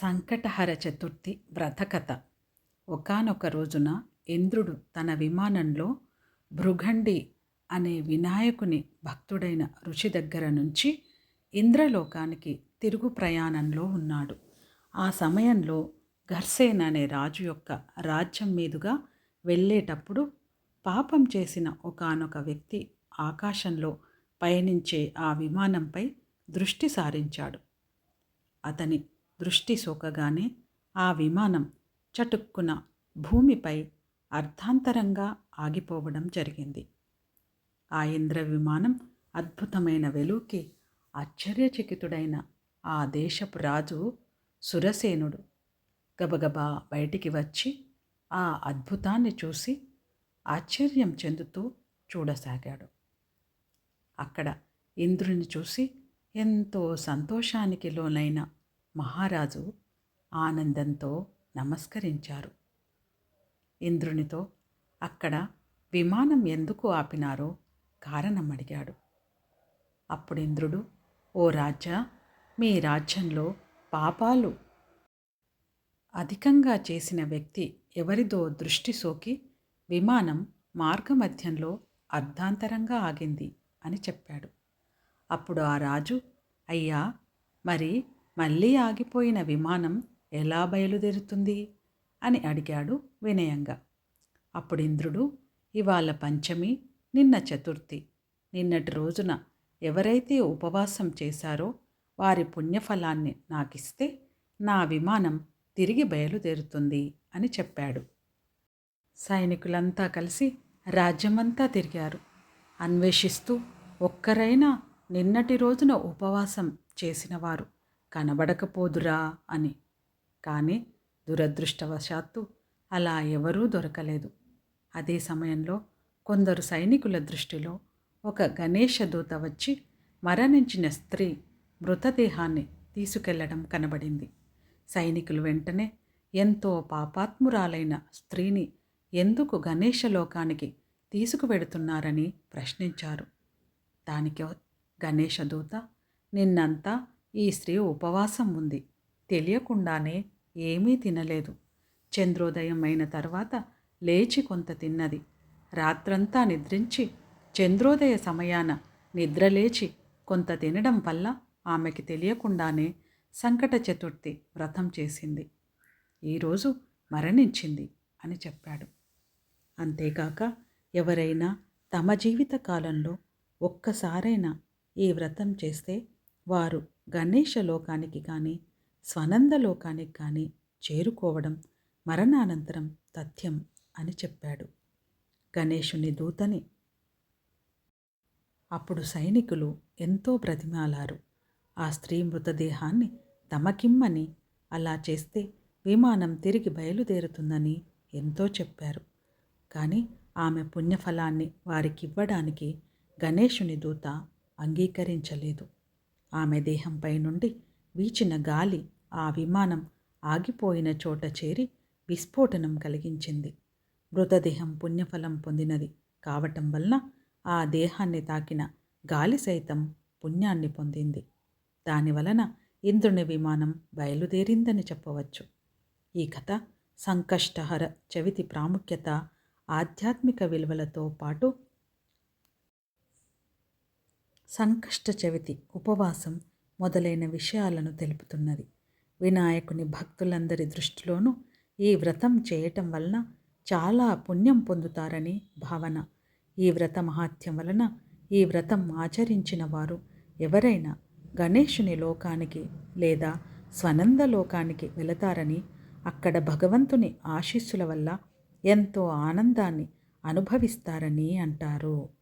సంకటహర చతుర్థి వ్రతకథ. ఒకానొక రోజున ఇంద్రుడు తన విమానంలో భృగండి అనే వినాయకుని భక్తుడైన ఋషి దగ్గర నుంచి ఇంద్రలోకానికి తిరుగు ప్రయాణంలో ఉన్నాడు. ఆ సమయంలో ఘర్సేన్ అనే రాజు యొక్క రాజ్యం మీదుగా వెళ్ళేటప్పుడు పాపం చేసిన ఒకానొక వ్యక్తి ఆకాశంలో పయనించే ఆ విమానంపై దృష్టి సారించాడు. అతని దృష్టి సోకగానే ఆ విమానం చటుక్కున భూమిపై అర్ధాంతరంగా ఆగిపోవడం జరిగింది. ఆ ఇంద్ర విమానం అద్భుతమైన వెలుకి ఆశ్చర్యచకితుడైన ఆ దేశపు రాజు సురసేనుడు గబగబా బయటికి వచ్చి ఆ అద్భుతాన్ని చూసి ఆశ్చర్యం చెందుతూ చూడసాగాడు. అక్కడ ఇంద్రుని చూసి ఎంతో సంతోషానికి లోనైన మహారాజు ఆనందంతో నమస్కరించారు. ఇంద్రునితో అక్కడ విమానం ఎందుకు ఆపినారో కారణం అడిగాడు అప్పుడు ఇంద్రుడు ఓ రాజా మీ రాజ్యంలో పాపాలు అధికంగా చేసిన వ్యక్తి ఎవరిదో దృష్టి సోకి విమానం మార్గమధ్యంలో అర్ధాంతరంగా ఆగింది అని చెప్పాడు. అప్పుడు ఆ రాజు అయ్యా మరి మళ్ళీ ఆగిపోయిన విమానం ఎలా బయలుదేరుతుంది? అని అడిగాడు వినయంగా. అప్పుడు ఇంద్రుడు ఇవాళ పంచమి నిన్న చతుర్థి. నిన్నటి రోజున ఎవరైతే ఉపవాసం చేశారో వారి పుణ్యఫలాన్ని నాకిస్తే నా విమానం తిరిగి బయలుదేరుతుంది అని చెప్పాడు. సైనికులంతా కలిసి రాజ్యమంతా తిరిగారు. అన్వేషిస్తూ ఒక్కరైనా నిన్నటి రోజున ఉపవాసం చేసినవారు కనబడకపోదురా అని. కానీ దురదృష్టవశాత్తు అలా ఎవరూ దొరకలేదు. అదే సమయంలో కొందరు సైనికుల దృష్టిలో ఒక గణేష దూత వచ్చి మరణించిన స్త్రీ మృతదేహాన్ని తీసుకెళ్ళడం కనబడింది. సైనికులు వెంటనే ఎంతో పాపాత్మురాలైన స్త్రీని ఎందుకు గణేష లోకానికి తీసుకువెడుతున్నారని ప్రశ్నించారు. దానికి గణేష దూత నిన్నంతా ఈ స్త్రీ ఉపవాసం ఉంది. తెలియకుండానే ఏమీ తినలేదు. చంద్రోదయం అయిన తర్వాత లేచి కొంత తిన్నది. రాత్రంతా నిద్రించి చంద్రోదయ సమయాన నిద్రలేచి కొంత తినడం వల్ల ఆమెకి తెలియకుండానే సంకట చతుర్థి వ్రతం చేసింది. ఈరోజు మరణించింది అని చెప్పాడు. అంతేకాక ఎవరైనా తమ జీవిత కాలంలో ఒక్కసారైనా ఈ వ్రతం చేస్తే వారు గణేష లోకానికి కానీ స్వనంద లోకానికి కానీ చేరుకోవడం మరణానంతరం తథ్యం అని చెప్పాడు గణేషుని దూతని. అప్పుడు సైనికులు ఎంతో బ్రతిమాలారు. ఆ స్త్రీ మృతదేహాన్ని తమకిమ్మని అలా చేస్తే విమానం తిరిగి బయలుదేరుతుందని ఎంతో చెప్పారు. కానీ ఆమె పుణ్యఫలాన్ని వారికివ్వడానికి గణేషుని దూత అంగీకరించలేదు. ఆమె దేహంపై నుండి వీచిన గాలి ఆ విమానం ఆగిపోయిన చోట చేరి విస్ఫోటనం కలిగించింది. మృతదేహం పుణ్యఫలం పొందినది కావటం వలన ఆ దేహాన్ని తాకిన గాలి సైతం పుణ్యాన్ని పొందింది. దానివలన ఇంద్రుని విమానం బయలుదేరిందని చెప్పవచ్చు. ఈ కథ సంకష్టహర చవితి ప్రాముఖ్యత ఆధ్యాత్మిక విలువలతో పాటు సంకష్ట చవితి ఉపవాసం మొదలైన విషయాలను తెలుపుతున్నది. వినాయకుని భక్తులందరి దృష్టిలోనూ ఈ వ్రతం చేయటం వలన చాలా పుణ్యం పొందుతారని భావన. ఈ వ్రత మహాత్యం వలన ఈ వ్రతం ఆచరించిన వారు ఎవరైనా గణేషుని లోకానికి లేదా స్వనంద లోకానికి వెళతారని అక్కడ భగవంతుని ఆశీస్సుల వల్ల ఎంతో ఆనందాన్ని అనుభవిస్తారని అంటారు.